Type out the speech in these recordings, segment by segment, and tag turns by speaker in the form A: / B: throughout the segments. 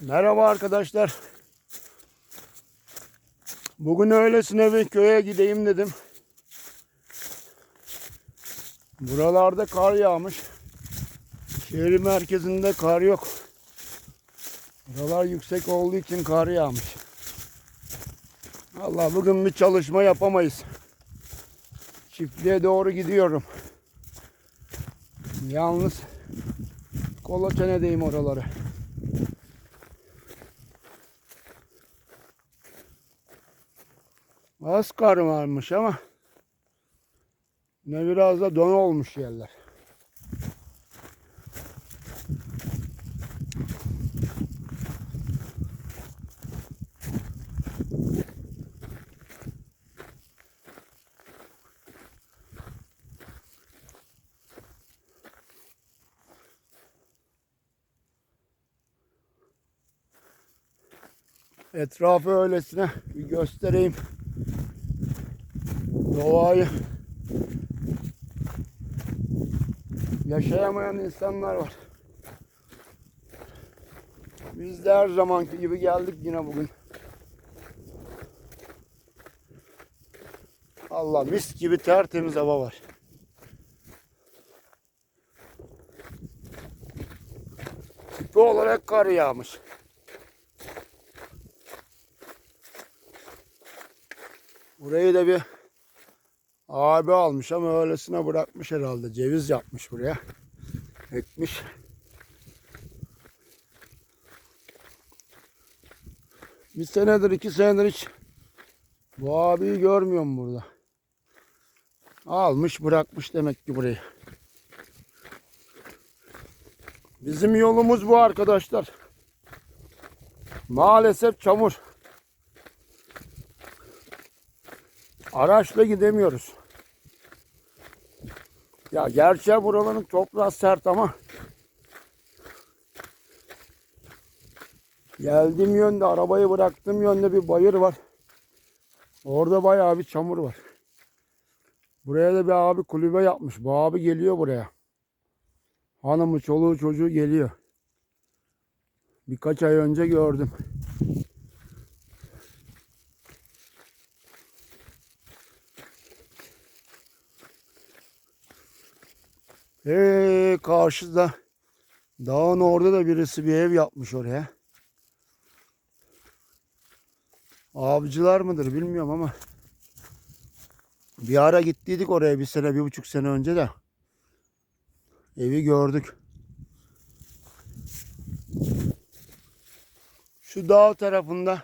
A: Merhaba arkadaşlar. Bugün öylesine bir köye gideyim dedim. Buralarda kar yağmış. Şehir merkezinde kar yok. Buralar yüksek olduğu için kar yağmış. Allah bugün bir çalışma yapamayız. Çiftliğe doğru gidiyorum. Yalnız kolaçenedeyim oraları. Az kar varmış ama ne biraz da don olmuş yerler. Etrafı öylesine bir göstereyim. Doğayı yaşayamayan insanlar var. Biz de her zamanki gibi geldik yine bugün. Allah mis gibi tertemiz hava var. Tipi olarak kar yağmış. Burayı da bir abi almış ama öylesine bırakmış herhalde. Ceviz yapmış buraya. Ekmiş. Bir senedir iki senedir hiç bu abiyi görmüyorum burada. Almış bırakmış demek ki burayı. Bizim yolumuz bu arkadaşlar. Maalesef çamur. Araçla gidemiyoruz. Ya gerçi buraların toprağı sert ama geldiğim yönde arabayı bıraktığım yönde bir bayır var. Orada bayağı bir çamur var. Buraya da bir abi kulübe yapmış. Bu abi geliyor buraya. Hanımı, çoluğu, çocuğu geliyor. Birkaç ay önce gördüm. Ee, karşıda dağın orada da birisi bir ev yapmış oraya. Avcılar mıdır bilmiyorum ama bir ara gittiydik oraya bir sene bir buçuk sene önce de evi gördük. Şu dağ tarafında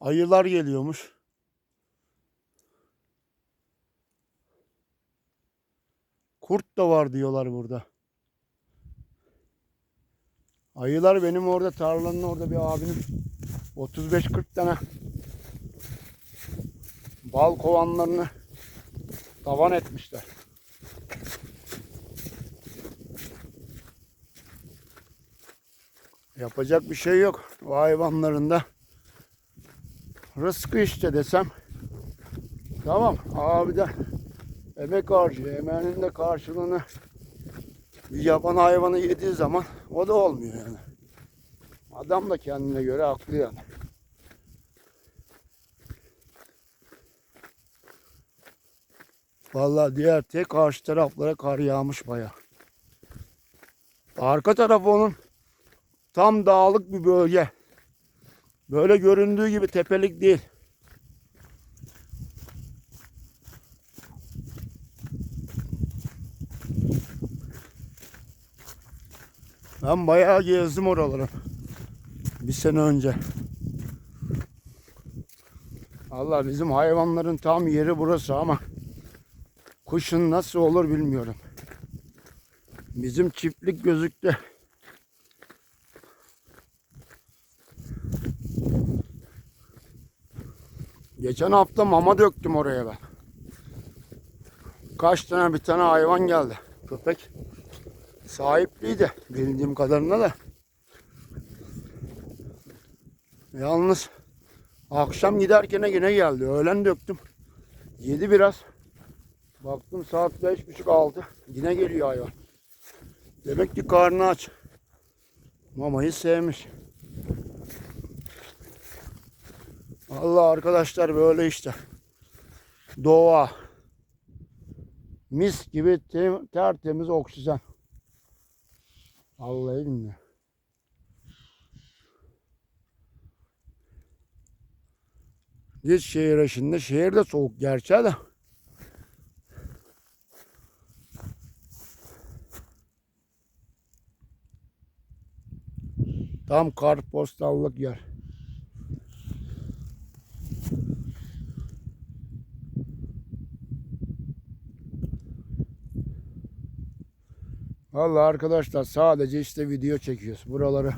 A: ayılar geliyormuş. Kurt da var diyorlar burada. Ayılar benim orada tarlanın orada bir abinin 35-40 tane bal kovanlarını tavan etmişler. Yapacak bir şey yok. O hayvanların da rızkı işte desem. Tamam abi de emek harcıyor. Emeğinin de karşılığını bir yaban hayvanı yediği zaman o da olmuyor yani. Adam da kendine göre haklı yani. Vallahi diğer tek karşı taraflara kar yağmış baya. Arka tarafı onun tam dağlık bir bölge. Böyle göründüğü gibi tepelik değil. Ben bayağı gezdim oraları. Bir sene önce. Allah bizim hayvanların tam yeri burası ama kışın nasıl olur bilmiyorum. Bizim çiftlik gözüktü. Geçen hafta mama döktüm oraya ben. Kaç tane bir tane hayvan geldi. Köpek sahipliydi bildiğim kadarıyla da. Yalnız akşam giderken yine geldi. Öğlen döktüm. Yedi biraz. Baktım saat beş buçuk altı. Yine geliyor hayvan. Demek ki karnı aç. Mamayı sevmiş. Allah arkadaşlar böyle işte. Doğa. Mis gibi te- tertemiz oksijen. Vallahi billahi. Git şehire şimdi. Şehir soğuk gerçi de. Tam kartpostallık yer. Vallahi arkadaşlar sadece işte video çekiyoruz. Buraları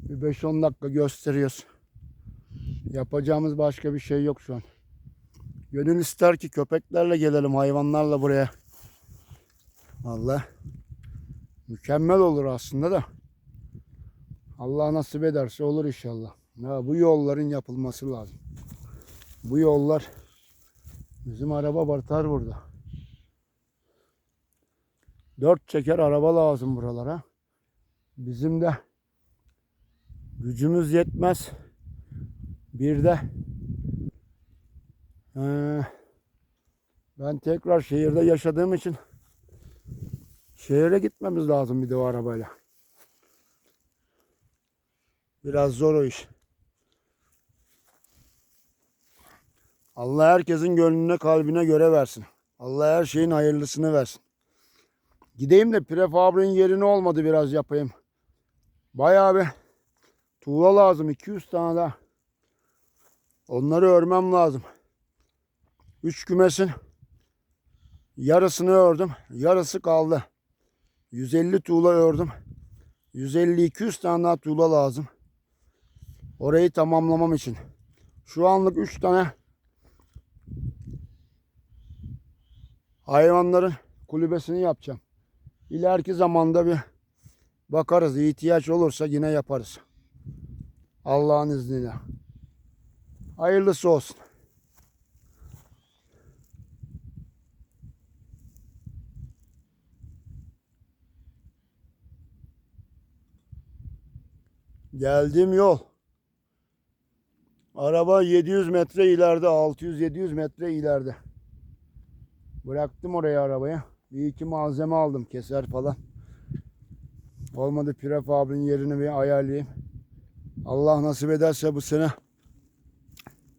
A: bir 5-10 dakika gösteriyoruz. Yapacağımız başka bir şey yok şu an. Gönül ister ki köpeklerle gelelim hayvanlarla buraya. Vallahi mükemmel olur aslında da. Allah nasip ederse olur inşallah. Ya bu yolların yapılması lazım. Bu yollar bizim araba batar burada. Dört çeker araba lazım buralara. Bizim de gücümüz yetmez. Bir de eee, ben tekrar şehirde yaşadığım için şehire gitmemiz lazım bir de o arabayla. Biraz zor o iş. Allah herkesin gönlüne kalbine göre versin. Allah her şeyin hayırlısını versin. Gideyim de prefabrin yerini olmadı biraz yapayım. Bayağı bir tuğla lazım. 200 tane daha. Onları örmem lazım. 3 kümesin yarısını ördüm. Yarısı kaldı. 150 tuğla ördüm. 150-200 tane daha tuğla lazım. Orayı tamamlamam için. Şu anlık 3 tane hayvanların kulübesini yapacağım. İleriki zamanda bir bakarız. İhtiyaç olursa yine yaparız. Allah'ın izniyle. Hayırlısı olsun. Geldiğim yol. Araba 700 metre ileride, 600-700 metre ileride. Bıraktım oraya arabayı. Bir iki malzeme aldım, keser falan. Olmadı prefabrin yerini bir ayarlayayım. Allah nasip ederse bu sene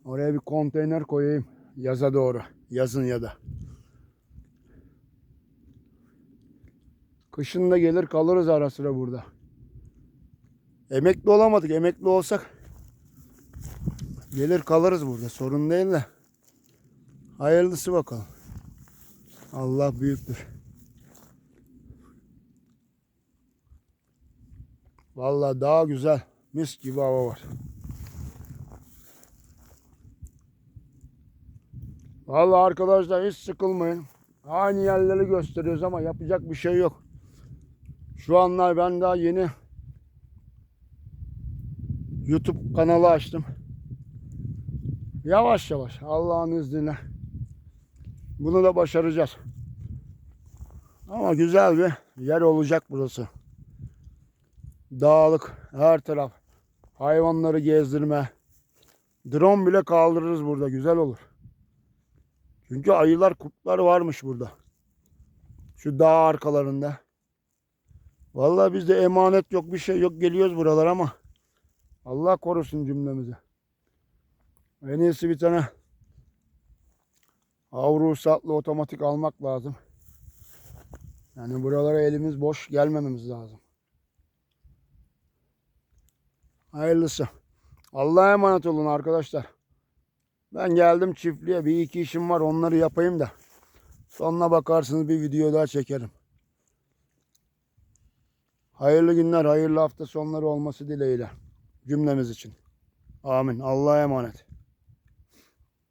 A: oraya bir konteyner koyayım yaza doğru. Yazın ya da. Kışın da gelir kalırız ara sıra burada. Emekli olamadık. Emekli olsak gelir kalırız burada. Sorun değil de. Hayırlısı bakalım. Allah büyüktür. Vallahi daha güzel. Mis gibi hava var. Vallahi arkadaşlar hiç sıkılmayın. Aynı yerleri gösteriyoruz ama yapacak bir şey yok. Şu anlar ben daha yeni YouTube kanalı açtım. Yavaş yavaş Allah'ın izniyle bunu da başaracağız. Ama güzel bir yer olacak burası. Dağlık her taraf. Hayvanları gezdirme. Drone bile kaldırırız burada. Güzel olur. Çünkü ayılar, kurtlar varmış burada. Şu dağ arkalarında. Vallahi bizde emanet yok, bir şey yok. Geliyoruz buralara ama Allah korusun cümlemizi. En iyisi bir tane av ruhsatlı otomatik almak lazım. Yani buralara elimiz boş gelmememiz lazım. Hayırlısı. Allah'a emanet olun arkadaşlar. Ben geldim çiftliğe. Bir iki işim var onları yapayım da. Sonra bakarsınız bir video daha çekerim. Hayırlı günler, hayırlı hafta sonları olması dileğiyle. Cümlemiz için. Amin. Allah'a emanet.